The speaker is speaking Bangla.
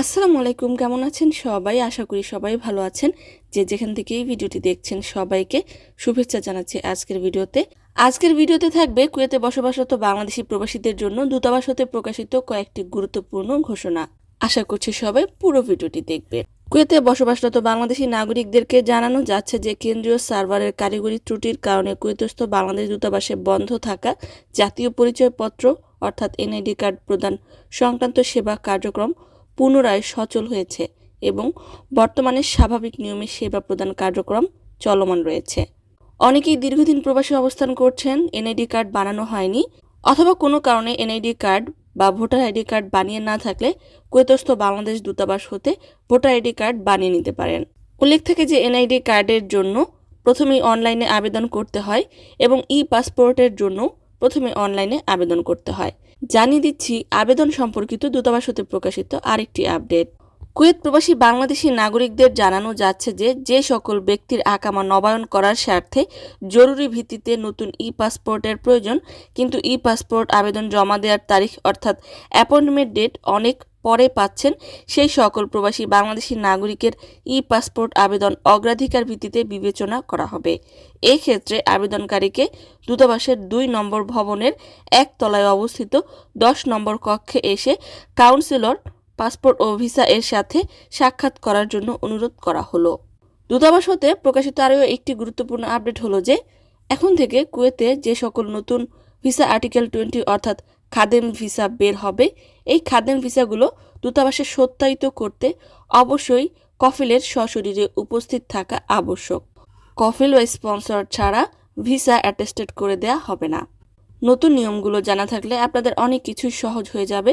আসসালামু আলাইকুম, কেমন আছেন সবাই? আশা করি সবাই ভালো আছেন। যে যেখান থেকে এই ভিডিওটি দেখছেন সবাইকে শুভেচ্ছা জানাচ্ছি আজকের ভিডিওতে। আজকের ভিডিওতে থাকবে কুয়েতে বসবাসরত বাংলাদেশি প্রবাসীদের জন্য দূতাবাস হতে প্রকাশিত কয়েকটি গুরুত্বপূর্ণ ঘোষণা। আশা করছি সবাই পুরো ভিডিওটি দেখবে। কুয়েতে বসবাসরত বাংলাদেশি নাগরিকদেরকে জানানো যাচ্ছে যে কেন্দ্রীয় সার্ভারের কারিগরি ত্রুটির কারণে কুয়েতস্থ বাংলাদেশ দূতাবাসে বন্ধ থাকা জাতীয় পরিচয়পত্র, অর্থাৎ এনআইডি কার্ড প্রদান সংক্রান্ত সেবা কার্যক্রম পুনরায় সচল হয়েছে এবং বর্তমানে স্বাভাবিক নিয়মে সেবা প্রদান কার্যক্রম চলমান রয়েছে। অনেকেই দীর্ঘদিন প্রবাসী অবস্থান করছেন, এনআইডি কার্ড বানানো হয়নি অথবা কোনো কারণে এনআইডি কার্ড বা ভোটার আইডি কার্ড বানিয়ে না থাকলে কুয়েতস্থ বাংলাদেশ দূতাবাস হতে ভোটার আইডি কার্ড বানিয়ে নিতে পারেন। উল্লেখ থাকে যে এনআইডি কার্ডের জন্য প্রথমেই অনলাইনে আবেদন করতে হয় এবং ই পাসপোর্টের জন্য প্রথমে অনলাইনে আবেদন করতে হয়। জানিয়ে দিচ্ছি আবেদন সম্পর্কিত দূতাবাস হতে প্রকাশিত আরেকটি আপডেট। কুয়েত প্রবাসী বাংলাদেশি নাগরিকদের জানানো যাচ্ছে যে যে সকল ব্যক্তির আকামা নবায়ন করার স্বার্থে জরুরি ভিত্তিতে নতুন ই পাসপোর্টের প্রয়োজন, কিন্তু ই পাসপোর্ট আবেদন জমা দেওয়ার তারিখ অর্থাৎ অ্যাপয়েন্টমেন্ট ডেট অনেক পরে পাচ্ছেন। সেই সকল প্রবাসী বাংলাদেশি নাগরিকের ই পাসপোর্ট আবেদন অগ্রাধিকার ভিত্তিতে বিবেচনা করা হবে। এক্ষেত্রে আবেদনকারীকে দূতাবাসের দুই নম্বর ভবনের এক তলায় অবস্থিত দশ নম্বর কক্ষে এসে কাউন্সিলর পাসপোর্ট ও ভিসা এর সাথে সাক্ষাৎ করার জন্য অনুরোধ করা হলো। দূতাবাস হতে প্রকাশিত আরও একটি গুরুত্বপূর্ণ আপডেট হলো যে, এখন থেকে কুয়েতে যে সকল নতুন ভিসা আর্টিকেল টোয়েন্টি অর্থাৎ খাদেম ভিসা বের হবে, এই খাদেম ভিসাগুলো দূতাবাসে সত্যায়িত করতে অবশ্যই কফিলের সশরীরে উপস্থিত থাকা আবশ্যক। কফিল বা স্পন্সর ছাড়া ভিসা অ্যাটেস্টেড করে দেয়া হবে না। নতুন নিয়মগুলো জানা থাকলে আপনাদের অনেক কিছুই সহজ হয়ে যাবে